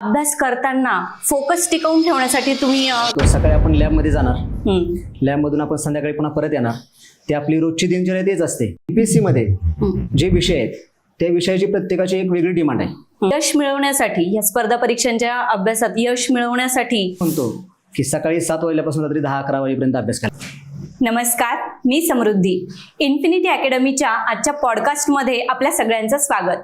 अभ्यास करताना फोकस टिकवून ठेवण्यासाठी तुम्ही अ, सकाळी आपण लॅबमध्ये जाणार. हं, लॅबमधून आपण संध्याकाळी पुन्हा परत येणार. ते आपली रोजची दिनचर्या तेच असते. पीएससी मध्ये हं. जे विषय आहेत त्या विषयाची प्रत्येकाची एक वेगळी डिमांड आहे. यश मिळवण्यासाठी या स्पर्धा परीक्षांच्या अभ्यासात यश मिळवण्यासाठी. म्हणतो की सकाळी सात वाजल्यापासून रात्री दहा अकरा वाजेपर्यंत अभ्यास करा. नमस्कार मी समृद्धी. इन्फिनिटी अकॅडमीच्या आजच्या पॉडकास्टमध्ये आपल्या सगळ्यांचं स्वागत.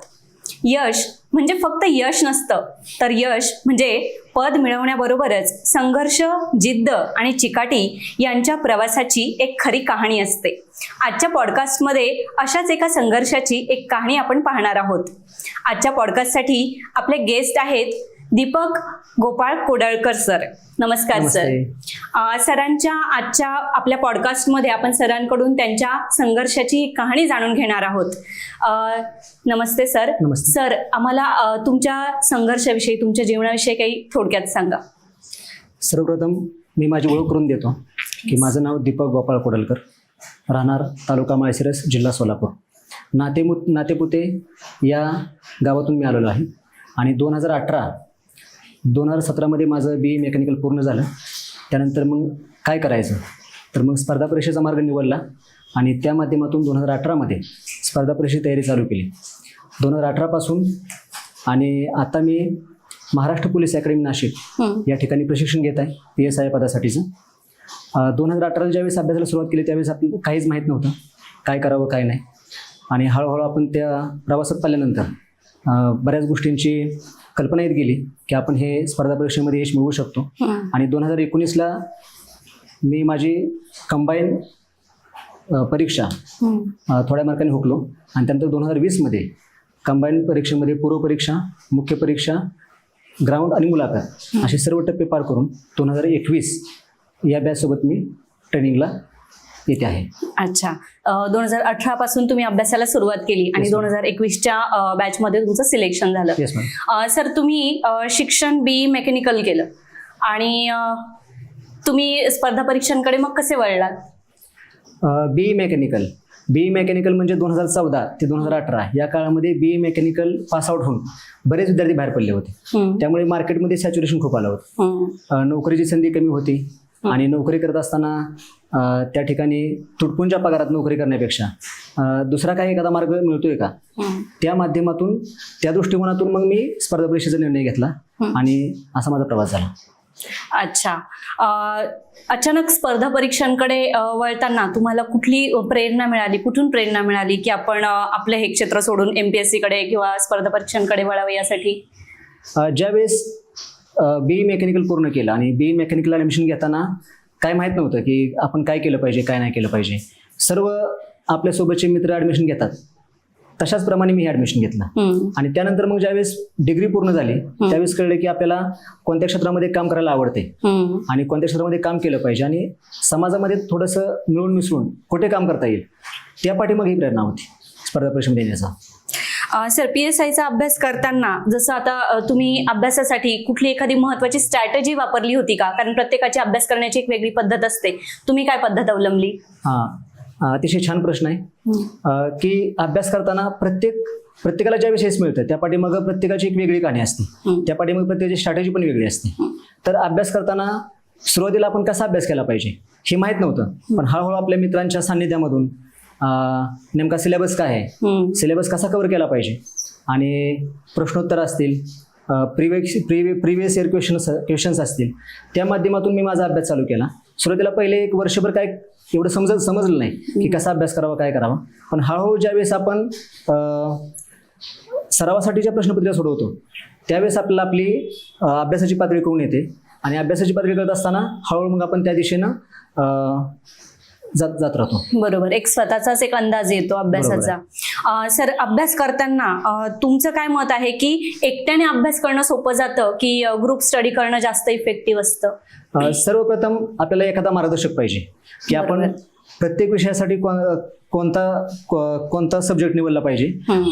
यश म्हणजे फक्त यश नसतं. तर यश म्हणजे पद मिळवण्याबरोबरच संघर्ष जिद्द आणि चिकाटी यांच्या प्रवासाची एक खरी कहाणी असते. आजच्या पॉडकास्टमध्ये अशाच एका संघर्षाची एक कहाणी आपण पाहणार आहोत. आजच्या पॉडकास्टसाठी आपले गेस्ट आहेत दीपक गोपाळ कोडळकर सर. नमस्कार सर. सरांच्या आजच्या आपल्या पॉडकास्टमध्ये आपण सरांकडून त्यांच्या संघर्षाची कहाणी जाणून घेणार आहोत. नमस्ते सर. नमस्ते. सर आम्हाला तुमच्या संघर्षाविषयी तुमच्या जीवनाविषयी काही थोडक्यात सांगा. सर्वप्रथम मी माझी ओळख करून देतो की माझं नाव दीपक गोपाळ कोडलकर राहणार तालुका माळशिरस जिल्हा सोलापूर. नातेमु नातेपुते या गावातून मी आलेलो आहे. आणि दोन हजार अठरा दोन हजार सतरामध्ये माझं बी मेकॅनिकल पूर्ण झालं. त्यानंतर मग काय करायचं? तर मग स्पर्धा परीक्षेचा मार्ग निवडला आणि त्या माध्यमातून दोन हजार अठरामध्ये स्पर्धा परीक्षेची तयारी चालू केली. दोन हजार अठरापासून आणि आता मी महाराष्ट्र पोलीस अकॅडमी नाशिक या ठिकाणी प्रशिक्षण घेत आहे पी एस आय पदासाठीचं. दोन हजार अठराला ज्यावेळेस अभ्यासाला सुरुवात केली त्यावेळेस आपल्याला काहीच माहीत नव्हतं काय करावं काय नाही. आणि हळूहळू आपण त्या प्रवासात पाहिल्यानंतर बऱ्याच गोष्टींची कल्पना येत गेली की आपण हे स्पर्धा परीक्षेमध्ये यश मिळवू शकतो. आणि दोन हजार एकोणीसला मी माझी कंबाईन परीक्षा थोड्या मार्काने हुकलो. आणि त्यानंतर दोन हजार वीसमध्ये कंबाईन परीक्षेमध्ये पूर्व परीक्षा मुख्य परीक्षा ग्राउंड आणि मुलाखत असे सर्व टप्पे पार करून दोन हजार एकवीस या बॅचसोबत मी ट्रेनिंगला येते आहे. अच्छा. दोन हजार अठरा पासून तुम्ही अभ्यासाला सुरुवात केली आणि दोन. हजार एकवीसच्या बॅचमध्ये तुमचं सिलेक्शन झालं. सर तुम्ही शिक्षण बी मेकॅनिकल केलं. आणि तुम्ही स्पर्धा परीक्षांकडे मग कसे वळलात? बी मेकॅनिकल बी मेकॅनिकल म्हणजे दोन हजार चौदा ते दोन हजार अठरा. या काळामध्ये बी मेकॅनिकल पास आउट होऊन बरेच विद्यार्थी बाहेर पडले होते. त्यामुळे मार्केटमध्ये सॅच्युरेशन खूप आलं होतं. नोकरीची संधी कमी होती. आणि नोकरी करत असताना त्या ठिकाणी तुटपुंच्या पगारात नोकरी करण्यापेक्षा दुसरा काही एखादा मार्ग मिळतोय का. त्या माध्यमातून त्या दृष्टिकोनातून मग मी स्पर्धा परीक्षेचा निर्णय घेतला. आणि असा माझा प्रवास झाला. अच्छा. अचानक स्पर्धा परीक्षांकडे वळताना तुम्हाला कुठली प्रेरणा मिळाली? कुठून प्रेरणा मिळाली की आपण आपलं हे क्षेत्र सोडून एमपीएससी कडे किंवा स्पर्धा परीक्षांकडे वळावं यासाठी? ज्यावेळेस बी मेकॅनिकल पूर्ण केलं आणि बी मेकॅनिकल ॲडमिशन घेताना काय माहीत नव्हतं की आपण काय केलं पाहिजे काय नाही केलं पाहिजे. सर्व आपल्यासोबतचे मित्र ॲडमिशन घेतात. तशाच प्रमाणे मी ॲडमिशन घेतलं. आणि त्यानंतर मग ज्यावेळेस डिग्री पूर्ण झाली त्यावेळेस कळलं की आपल्याला कोणत्या क्षेत्रामध्ये काम करायला आवडते. आणि कोणत्या क्षेत्रामध्ये काम केलं पाहिजे आणि समाजामध्ये थोडंसं मिळून मिसळून कुठे काम करता येईल त्या पाठीमागे ही प्रेरणा होती स्पर्धा परीक्षा देण्याचा सर पी एस आयचा अभ्यास करताना जसं आता तुम्ही अभ्यासासाठी कुठली एखादी महत्वाची स्ट्रॅटेजी वापरली होती का? कारण प्रत्येकाची अभ्यास करण्याची एक वेगळी पद्धत असते. तुम्ही काय पद्धत अवलंबली? हां. अतिशय छान प्रश्न आहे. की अभ्यास करताना प्रत्येक प्रत्येकाला ज्या विषयच मिळतं त्या पाठीमागं प्रत्येकाची एक वेगळी कहाणी असते. त्या पाठीमागे प्रत्येकाची स्ट्रॅटेजी पण वेगळी असते. तर अभ्यास करताना सुरुवातीला आपण कसा अभ्यास केला पाहिजे हे माहीत नव्हतं. पण हळूहळू आपल्या मित्रांच्या सान्निध्यामधून नेमका सिलेबस काय आहे? सिलेबस कसा कव्हर केला पाहिजे? आणि प्रश्नोत्तर असतील प्रिवेक्स प्रिवे प्रिवियस इयर क्वेश्चन्स क्वेश्चन्स असतील त्या माध्यमातून मी माझा अभ्यास चालू केला. सुरुवातीला पहिले एक वर्षभर काय एवढं समजत समजलं नाही की कसा अभ्यास करावा काय करावा. पण हळूहळू ज्यावेळेस आपण सरावासाठीच्या प्रश्नपत्रिका सोडवतो त्यावेळेस आपल्याला आपली अभ्यासाची पातळी कळून येते. आणि अभ्यासाची पातळी करत असताना हळूहळू मग आपण त्या दिशेनं जात जात राहतो. बरोबर. एक स्वतःचाच एक अंदाज येतो अभ्यासाचा. सर अभ्यास करताना तुमचं काय मत आहे की एकट्याने अभ्यास करणं सोपं जातं की ग्रुप स्टडी करणं जास्त इफेक्टिव्ह असतं? सर्वप्रथम आपल्याला एखादा मार्गदर्शक पाहिजे. की आपण. प्रत्येक विषयासाठी कोणता कोणता सब्जेक्ट निवडला पाहिजे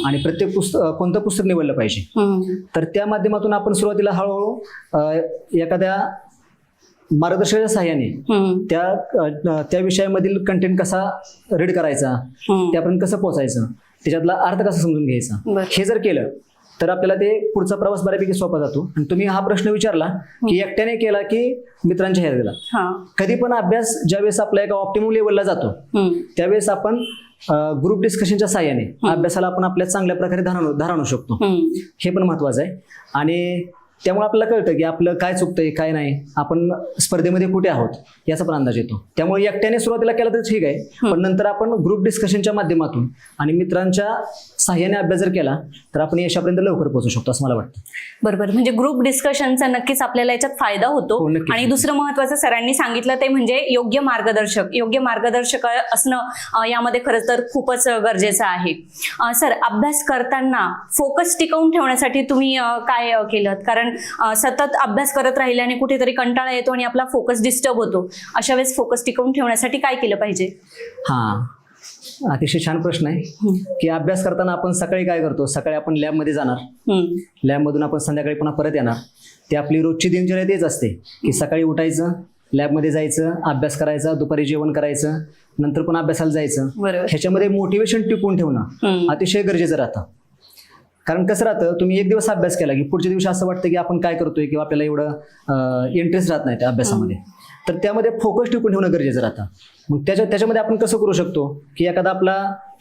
आणि प्रत्येक पुस्तक कोणतं पुस्तक निवडलं पाहिजे. तर त्या माध्यमातून आपण सुरुवातीला हळूहळू एखाद्या मार्गदर्शकाच्या सहाय्याने त्या त्या विषयामधील कंटेंट कसा रीड करायचा. त्यापर्यंत कसं पोचायचं त्याच्यातला अर्थ कसा समजून घ्यायचा. हे जर केलं तर आपल्याला ते पुढचा प्रवास बऱ्यापैकी सोपा जातो आणि तुम्ही हा प्रश्न विचारला की एकट्याने केला की मित्रांच्या ह्याला गेला हा कधी पण अभ्यास ज्यावेळेस आपला एका ऑप्टिमम लेवलला जातो. त्यावेळेस आपण ग्रुप डिस्कशनच्या साह्याने अभ्यासाला आपण आपल्या चांगल्या प्रकारे धारण धार आणू शकतो. हे पण महत्वाचं आहे आणि त्यामुळे आपल्याला कळतं की आपलं काय चुकतंय काय नाही. आपण स्पर्धेमध्ये कुठे आहोत याचा पण अंदाज येतो. त्यामुळे एकट्याने सुरुवातीला केला तर ठीक आहे. पण नंतर आपण ग्रुप डिस्कशनच्या माध्यमातून आणि मित्रांच्या साह्याने अभ्यास जर केला तर आपण यशापर्यंत लवकर पोहोचू शकतो असं मला वाटतं. बरोबर. म्हणजे ग्रुप डिस्कशनचा नक्कीच आपल्याला याच्यात फायदा होतो. हो. आणि दुसरं महत्वाचं सरांनी सांगितलं ते म्हणजे योग्य मार्गदर्शक योग्य मार्गदर्शक असणं यामध्ये खरंच तर खूपच गरजेचं आहे. सर अभ्यास करताना फोकस टिकवून ठेवण्यासाठी तुम्ही काय केलं? कारण अं, सतत अभ्यास करत राहिल्याने कुठेतरी कंटाळा येतो आणि आपला फोकस डिस्टर्ब होतो. अशा वेळेस फोकस टिकवून ठेवण्यासाठी काय केलं पाहिजे? हां. अतिशय छान प्रश्न आहे. की अभ्यास करताना आपण सकाळी काय करतो? सकाळी आपण लॅबमध्ये जाणार. हम्म. लॅबमधून आपण संध्याकाळी पुन्हा परत येणार. ते आपली रोजची दिनचर्या तेच असते. की सकाळी उठायचं लॅबमध्ये जायचं अभ्यास करायचा दुपारी जेवण करायचं नंतर पण अभ्यासाला जायचं. ह्याच्यामध्ये मोटिवेशन टिकवून ठेवणं. अतिशय गरजेचं राहतं. कारण कसं राहतं तुम्ही एक दिवस अभ्यास केला की पुढच्या दिवशी असं वाटतं की आपण काय करतोय किंवा आपल्याला एवढं इंटरेस्ट राहत नाही त्या अभ्यासामध्ये. तर त्यामध्ये फोकस टिकून ठेवणं गरजेचं राहतं. मग त्याच्या त्याच्यामध्ये आपण कसं करू शकतो की एखादा आपला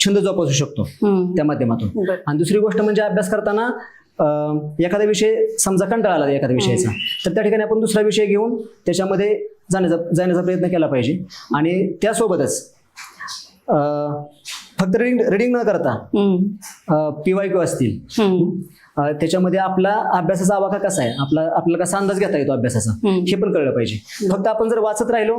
छंद जोपासू शकतो. त्या माध्यमातून. आणि दुसरी गोष्ट म्हणजे अभ्यास करताना एखादा विषय समजा कंटाळा आला एखाद्या विषयाचा तर त्या ठिकाणी आपण दुसरा विषय घेऊन त्याच्यामध्ये जाण्याचा जाण्याचा प्रयत्न केला पाहिजे. आणि त्यासोबतच फक्त रिडिंग रिडिंग न करता हम्म. पी वाय क्यू असतील त्याच्यामध्ये आपला अभ्यासाचा आवाका कसा आहे आपला आपल्याला कसा अंदाज घेता येतो अभ्यासाचा. हे पण कळलं पाहिजे फक्त आपण जर वाचत राहिलो.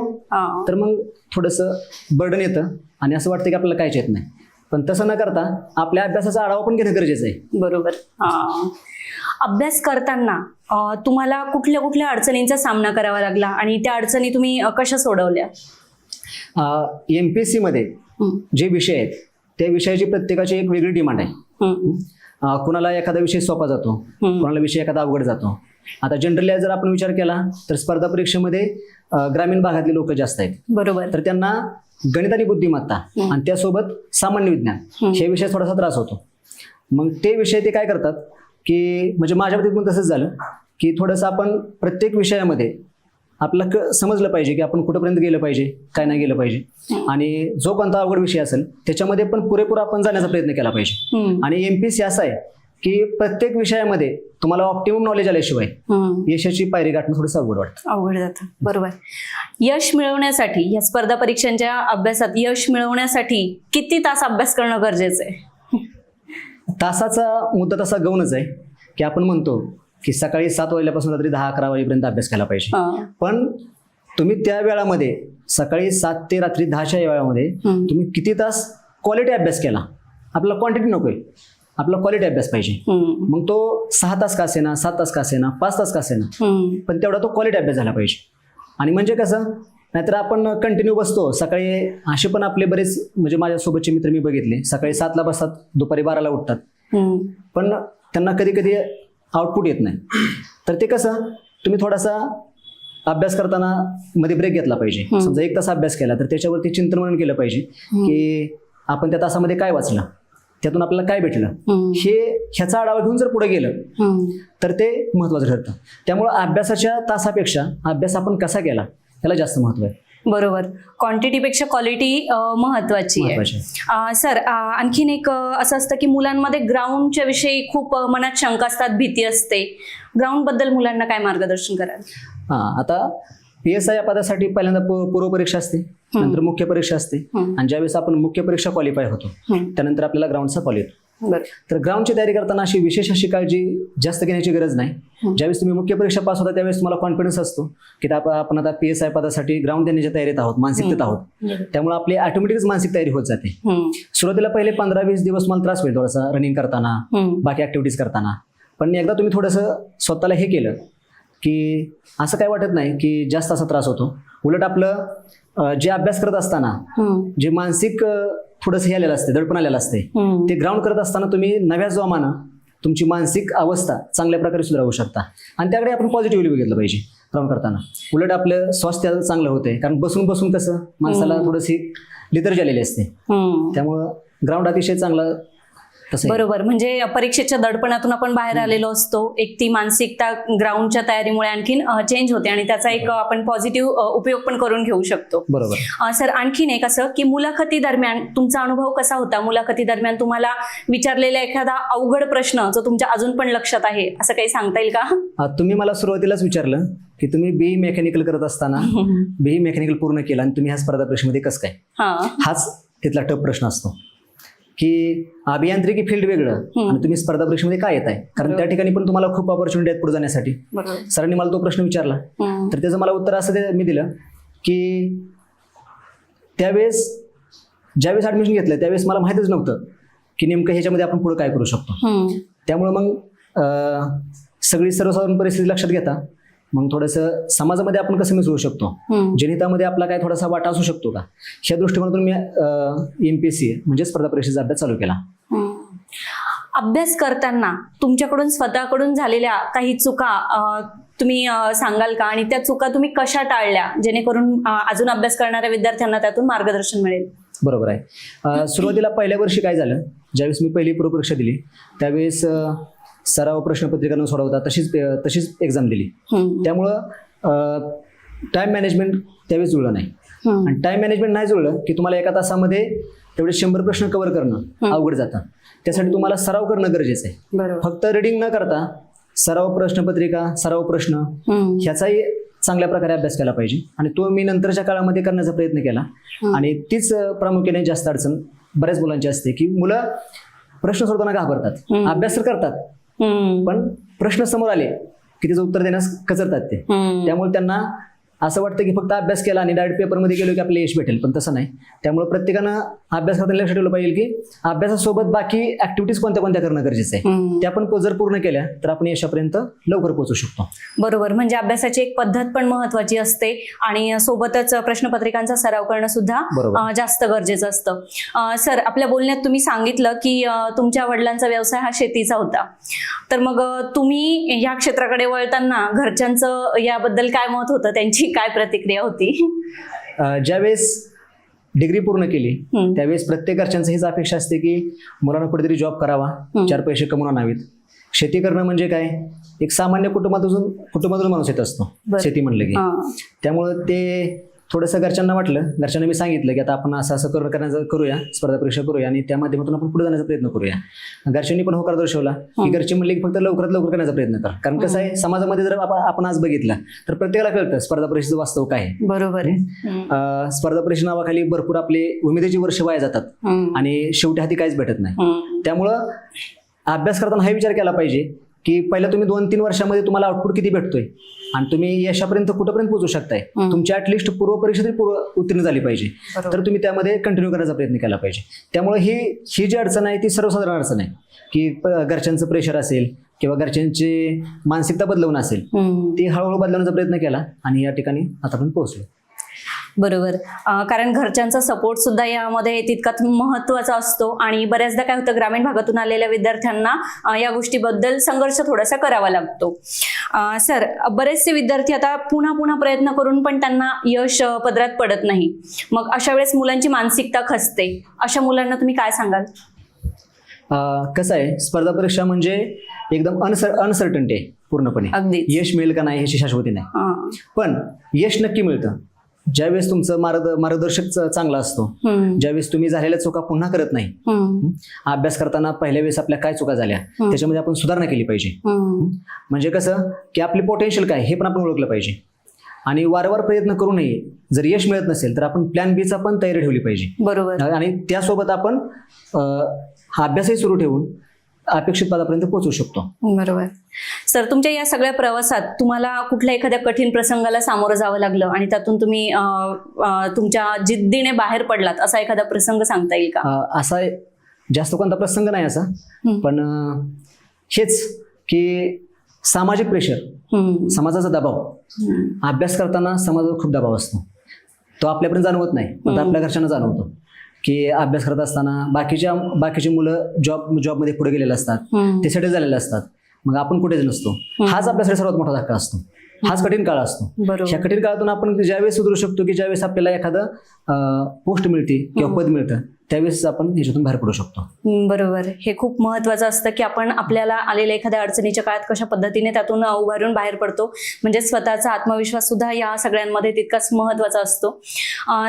तर मग थोडंसं बर्डन येतं आणि असं वाटतं की आपल्याला काहीच येत नाही पण तसं न करता आपल्या अभ्यासाचा आढावा पण घेणं गरजेचं आहे बरोबर हा. अभ्यास करताना तुम्हाला कुठल्या कुठल्या अडचणींचा सामना करावा लागला आणि त्या अडचणी तुम्ही कशा सोडवल्या एम पी एस सीमध्ये. जे विषय आहेत त्या विषयाची प्रत्येकाची एक वेगळी डिमांड आहे कुणाला एखादा विषय सोपा जातो. कुणाला विषय एखादा अवघड जातो आता जनरली जर आपण विचार केला तर स्पर्धा परीक्षेमध्ये ग्रामीण भागातले लोक जास्त आहेत बरोबर तर त्यांना गणित आणि बुद्धिमत्ता. आणि त्यासोबत सामान्य विज्ञान. हे विषय थोडासा त्रास होतो मग ते विषय ते काय करतात की म्हणजे माझ्या पण तसंच झालं की थोडंसं आपण प्रत्येक विषयामध्ये आपलं क समजलं पाहिजे की आपण कुठंपर्यंत गेलं पाहिजे काय नाही गेलं पाहिजे. आणि जो कोणता अवघड विषय असेल त्याच्यामध्ये पण पुरेपूर आपण जाण्याचा प्रयत्न केला पाहिजे. आणि एम पी सी असं आहे की प्रत्येक विषयामध्ये तुम्हाला ऑप्टिमम नॉलेज आल्याशिवाय. यशाची पायरी गाठणं थोडंसं अवघड वाटतं. अवघड जातं. बरोबर. यश मिळवण्यासाठी या स्पर्धा परीक्षांच्या अभ्यासात यश मिळवण्यासाठी किती तास अभ्यास करणं गरजेचं आहे? तासाचा मुद्दा तसा गौनच आहे की आपण म्हणतो की सकाळी सात वाजल्यापासून रात्री दहा अकरा वाजेपर्यंत अभ्यास केला पाहिजे. पण तुम्ही त्या वेळामध्ये सकाळी सात ते रात्री दहाच्या या वेळामध्ये. तुम्ही किती तास क्वालिटी अभ्यास केला आपला क्वांटिटी नकोय आपला क्वालिटी अभ्यास पाहिजे. मग तो सहा तास का असेना सात तास का असेना पाच तास का असेना. पण तेवढा तो क्वालिटी अभ्यास झाला पाहिजे आणि म्हणजे कसं नाहीतर आपण कंटिन्यू बसतो सकाळी असे पण आपले बरेच म्हणजे माझ्यासोबतचे मित्र मी बघितले सकाळी सातला बसतात दुपारी बाराला उठतात. पण त्यांना कधी कधी आउटपुट येत नाही. तर ते कसं? तुम्ही थोडासा अभ्यास करताना मध्ये ब्रेक घेतला पाहिजे. समजा एक तास अभ्यास केला तर त्याच्यावरती चिंतन केलं पाहिजे की आपण त्या तासामध्ये काय वाचलं? त्यातून आपल्याला काय भेटलं. हे ह्याचा आढावा घेऊन जर पुढे गेलं. तर ते महत्वाचं ठरतं. त्यामुळं अभ्यासाच्या तासापेक्षा अभ्यास आपण कसा केला त्याला जास्त महत्त्व आहे. बरोबर. क्वांटिटीपेक्षा क्वालिटी महत्वाची आहे. सर आणखीन एक असं असतं की मुलांमध्ये ग्राउंडच्या विषयी खूप मनात शंका असतात भीती असते. ग्राउंडबद्दल मुलांना काय मार्गदर्शन कराल? हां आता पी एस आय या पदासाठी पहिल्यांदा पूर्व परीक्षा असते नंतर मुख्य परीक्षा असते. आणि ज्यावेळेस आपण मुख्य परीक्षा क्वालिफाय होतो. त्यानंतर आपल्याला ग्राउंडचा कॉल येतो. बरं तर ग्राउंडची तयारी करताना अशी विशेष अशी काळजी जास्त घेण्याची गरज नाही ज्यावेळेस तुम्ही मुख्य परीक्षा पास होता त्यावेळेस तुम्हाला कॉन्फिडन्स असतो की आप- आपण आता पी एस आय पदासाठी ग्राउंड देण्याच्या तयारीत आहोत मानसिकतेत आहोत. त्यामुळे आपली ऑटोमॅटिकच मानसिक तयारी होत जाते. सुरुवातीला पहिले पंधरा वीस दिवस मला त्रास होईल थोडासा रनिंग करताना. बाकी ऍक्टिव्हिटीज करताना पण एकदा तुम्ही थोडंसं स्वतःला हे केलं की असं काय वाटत नाही की जास्त असा त्रास होतो उलट आपलं जे अभ्यास करत असताना. जे मानसिक थोडंसं हे आलेलं असते दडपण आलेलं असते. ते ग्राउंड करत असताना तुम्ही नव्या जोमानं तुमची मानसिक अवस्था चांगल्या प्रकारे सुधारू शकता आणि त्याकडे आपण पॉझिटिव्हली बघितलं पाहिजे ग्राउंड करताना उलट आपलं स्वास्थ्य चांगलं होतंय कारण बसून बसून कसं माणसाला थोडीशी लितर्जी आलेली असते. त्यामुळं ग्राउंड अतिशय चांगला. बरोबर. म्हणजे परीक्षेच्या दडपणातून आपण बाहेर आलेलो असतो. एक ती मानसिकता ग्राउंडच्या तयारीमुळे आणखीन चेंज होते आणि त्याचा एक आपण पॉझिटिव्ह उपयोग पण करून घेऊ शकतो. बरोबर. सर आणखीन एक असं की मुलाखती दरम्यान तुमचा अनुभव कसा होता? मुलाखती दरम्यान तुम्हाला विचारलेला एखादा अवघड प्रश्न जो तुमच्या अजून पण लक्षात आहे असं काही सांगता येईल का? तुम्ही मला सुरुवातीलाच विचारलं की तुम्ही बी मेकॅनिकल करत असताना बी मेकॅनिकल पूर्ण केलं आणि तुम्ही ह्या स्पर्धा परीक्षेमध्ये कसं काय? हाच तिथला टफ प्रश्न असतो. की अभियांत्रिकी फील्ड वेगळं आणि तुम्ही स्पर्धा परीक्षेमध्ये काय येत आहे कारण त्या ठिकाणी पण तुम्हाला खूप ऑपॉर्च्युनिटी आहेत पुढे जाण्यासाठी. बरोबर. सरांनी मला तो प्रश्न विचारला. तर त्याचं मला उत्तर असं मी दिलं की त्यावेळेस ज्यावेळेस ॲडमिशन घेतलं त्यावेळेस मला माहीतच नव्हतं की नेमकं ह्याच्यामध्ये आपण पुढे काय करू शकतो. त्यामुळं मग सगळी सर्वसाधारण परिस्थिती लक्षात घेता. मग थोडंसं समाजामध्ये आपण कसं मिसळू शकतो? हम्म. जनहितामध्ये आपला काय थोडासा वाटा असू शकतो का? ह्या दृष्टिकोनातून मी एम पी एस सी म्हणजे स्पर्धा परीक्षेचा अभ्यास चालू केला. अभ्यास करताना तुमच्याकडून स्वतःकडून झालेल्या काही चुका तुम्ही सांगाल का? आणि त्या चुका तुम्ही कशा टाळल्या जेणेकरून अजून अभ्यास करणाऱ्या विद्यार्थ्यांना त्यातून मार्गदर्शन मिळेल? बरोबर आहे. सुरुवातीला पहिल्या वर्षी काय झालं? ज्यावेळेस मी पहिली पूर्वपरीक्षा दिली त्यावेळेस सराव प्रश्नपत्रिका न सोडवता तशीच तशीच एक्झाम दिली. त्यामुळं टाईम मॅनेजमेंट त्यावेळेस जुळलं नाही. आणि टाईम मॅनेजमेंट नाही जुळलं की तुम्हाला एका तासामध्ये तेवढे शंभर प्रश्न कव्हर करणं अवघड जातं त्यासाठी तुम्हाला सराव करणं गरजेचं आहे फक्त रिडिंग न करता सराव प्रश्नपत्रिका सराव प्रश्न. ह्याचाही चांगल्या प्रकारे अभ्यास केला पाहिजे आणि तो मी नंतरच्या काळामध्ये करण्याचा प्रयत्न केला आणि तीच प्रामुख्याने जास्त अडचण बऱ्याच मुलांची असते की मुलं प्रश्न सोडताना घाबरतात. अभ्यास तर करतात. पण प्रश्न समोर आले की त्याचं उत्तर देण्यास कचरतात ते. त्यामुळे त्यांना असं वाटतं की फक्त अभ्यास केला आणि डायरेक्ट पेपरमध्ये गेलो की आपल्याला यश भेटेल पण तसं नाही. त्यामुळे प्रत्येकानं अभ्यास करताना लक्षात ठेवलं पाहिजे की अभ्यासासोबत बाकी ऍक्टिव्हिटीज कोणत्या कोणत्या करणं गरजेचं आहे. त्या पण जर पूर्ण केल्या तर आपण यशापर्यंत लवकर पोहोचू शकतो. बरोबर. म्हणजे अभ्यासाची एक पद्धत पण महत्वाची असते आणि सोबतच प्रश्नपत्रिकांचा सराव करणं सुद्धा जास्त गरजेचं असतं. सर आपल्या बोलण्यात तुम्ही सांगितलं की तुमच्या वडिलांचा व्यवसाय हा शेतीचा होता. तर मग तुम्ही या क्षेत्राकडे वळताना घरच्यांचं याबद्दल काय मत होतं? त्यांची काय प्रतिक्रिया होती ज्यावेळेस डिग्री पूर्ण केली. त्यावेळेस प्रत्येक घरच्यांचं हीच अपेक्षा असते की मुलांना कुठेतरी जॉब करावा. चार पैसे कमवून आणावेत शेती करणं म्हणजे काय एक सामान्य कुटुंबातून कुटुंबातून माणूस येत असतो. शेती म्हणलं की त्यामुळं ते थोडंसं घरच्यांना वाटलं. घरच्यांना मी सांगितलं की आता आपण असं असं करून करण्याचं करूया स्पर्धा परीक्षा करूया आणि त्या माध्यमातून आपण पुढे जाण्याचा प्रयत्न करूया. घरच्यांनी पण होकार दर्शवला. की घरचे म्हणले की फक्त लवकरात लवकर करण्याचा प्रयत्न कर. कारण कसं आहे समाजामध्ये जर आपण आज बघितलं तर प्रत्येकाला कळतं स्पर्धा परीक्षेचं वास्तव काय बरोबर आहे. स्पर्धा परीक्षा नावाखाली भरपूर आपले उमेदीची वर्ष वाया जातात. आणि शेवटी हाती काहीच भेटत नाही. त्यामुळं अभ्यास करताना हा विचार केला पाहिजे की पहिला तुम्ही दोन तीन वर्षामध्ये तुम्हाला आउटपुट किती भेटतोय आणि तुम्ही यशापर्यंत कुठंपर्यंत पोहोचू शकताय. तुमची ॲटलिस्ट पूर्व परीक्षा तरी पूर्व उत्तीर्ण झाली पाहिजे. तर तुम्ही त्यामध्ये कंटिन्यू करण्याचा प्रयत्न केला पाहिजे त्यामुळे ही ही जी अडचण आहे ती सर्वसाधारण अडचण आहे की घरच्यांचं प्रेशर असेल किंवा घरच्यांची मानसिकता बदलवणं असेल. ती हळूहळू बदलवण्याचा प्रयत्न केला आणि या ठिकाणी आतापर्यंत पोहोचलो बरोबर. कारण घरच्यांचा सपोर्ट सुद्धा यामध्ये तितकाच महत्त्वाचा असतो. आणि बऱ्याचदा काय होतं ग्रामीण भागातून आलेल्या विद्यार्थ्यांना या गोष्टीबद्दल संघर्ष थोडासा करावा लागतो. सर बरेचसे विद्यार्थी आता पुन्हा पुन्हा प्रयत्न करून पण त्यांना यश पदरात पडत नाही. मग अशा वेळेस मुलांची मानसिकता खचते अशा मुलांना तुम्ही काय सांगाल? कसं आहे स्पर्धा परीक्षा म्हणजे एकदम अनसर अनसर्टन्टी आहे पूर्णपणे. अगदीच. यश मिळेल का नाही ह्याची शाश्वती नाही. पण यश नक्की मिळतं. ज्यावेळेस तुमचं मार्ग मार्गदर्शक चांगला असतो ज्यावेळेस तुम्ही झालेल्या चुका पुन्हा करत नाही अभ्यास करताना पहिल्या वेळेस आपल्या काय चुका झाल्या त्याच्यामध्ये आपण सुधारणा केली पाहिजे. म्हणजे कसं की आपली पोटेन्शियल काय हे पण आपण ओळखलं पाहिजे. आणि वारंवार प्रयत्न करू नये जर यश मिळत नसेल तर आपण प्लॅन बीचा पण तयारी ठेवली पाहिजे. बरोबर. आणि त्यासोबत आपण हा अभ्यासही सुरू ठेवून अपेक्षित पदापर्यंत पोहोचू शकतो. बरोबर. सर तुमच्या या सगळ्या प्रवासात तुम्हाला कुठल्या एखाद्या कठीण प्रसंगाला सामोरं जावं लागलं आणि त्यातून तुम्ही तुमच्या जिद्दीने बाहेर पडलात असा एखादा प्रसंग सांगता येईल का? असा जास्त कोणता प्रसंग नाही असा. पण हेच की सामाजिक प्रेशर समाजाचा दबाव. अभ्यास करताना समाजाचा खूप दबाव असतो. तो आपल्यापर्यंत जाणवत नाही पण आपल्या घरच्यांना जाणवतो. की अभ्यास करत असताना बाकीच्या बाकीची मुलं जॉब जॉबमध्ये पुढे गेलेले असतात. ते सेटल झालेले असतात. मग आपण कुठेच नसतो. हाच आपल्यासाठी सर्वात मोठा धक्का असतो. हाच कठीण काळ असतो. ह्या कठीण काळातून आपण ज्यावेळेस सुधरू शकतो की ज्यावेळेस आपल्याला एखादं पोस्ट मिळते किंवा पद मिळतं त्यावेळेस आपण ह्याच्यातून बाहेर पडू शकतो. बरोबर. हे खूप महत्वाचं असतं की आपण आपल्याला आलेल्या एखाद्या अडचणीच्या काळात कशा पद्धतीने त्यातून उभारून बाहेर पडतो. म्हणजे स्वतःचा आत्मविश्वास सुद्धा या सगळ्यांमध्ये तितकाच महत्त्वाचा असतो.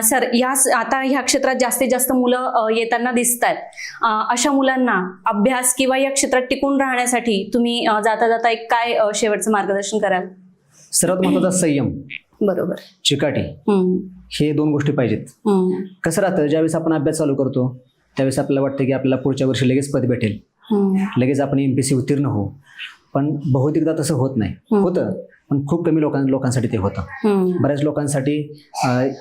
सर या आता ह्या क्षेत्रात जास्तीत जास्त मुलं येताना दिसत आहेत अशा मुलांना अभ्यास किंवा या क्षेत्रात टिकून राहण्यासाठी तुम्ही जाता जाता एक काय शेवटचं मार्गदर्शन कराल? सर्वात महत्त्वाचा संयम. बरोबर. चिकाटी. हे दोन गोष्टी पाहिजेत. कसं राहतं? ज्यावेळेस आपण अभ्यास चालू करतो त्यावेळेस आपल्याला वाटतं की आपल्याला पुढच्या वर्षी लगेच पद भेटेल. लगेच आपण एम पी सी उत्तीर्ण होऊ. पण बहुतेकदा तसं होत नाही. होतं पण खूप कमी लोकां लोकांसाठी ते होतं. बऱ्याच लोकांसाठी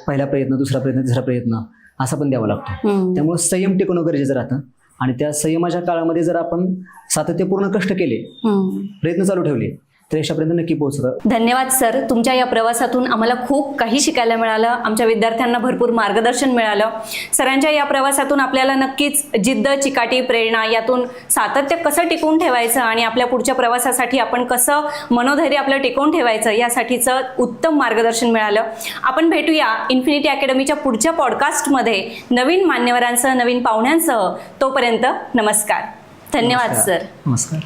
पहिला प्रयत्न दुसरा प्रयत्न तिसरा प्रयत्न असा पण द्यावा लागतो. त्यामुळे संयम टिकवणं गरजेचं राहतं. आणि त्या संयमाच्या काळामध्ये जर आपण सातत्यपूर्ण कष्ट केले. प्रयत्न चालू ठेवले तर यशापर्यंत नक्की पोहोचतं. धन्यवाद सर. तुमच्या या प्रवासातून आम्हाला खूप काही शिकायला मिळालं. आमच्या विद्यार्थ्यांना भरपूर मार्गदर्शन मिळालं. सरांच्या या प्रवासातून आपल्याला नक्कीच जिद्द चिकाटी प्रेरणा यातून सातत्य कसं टिकवून ठेवायचं आणि आपल्या पुढच्या प्रवासासाठी आपण कसं मनोधैर्य आपलं टिकवून ठेवायचं यासाठीचं उत्तम मार्गदर्शन मिळालं. आपण भेटूया इन्फिनिटी अकॅडमीच्या पुढच्या पॉडकास्टमध्ये. नवीन मान्यवरांसह नवीन पाहुण्यांसह तोपर्यंत नमस्कार. धन्यवाद. सर. नमस्कार.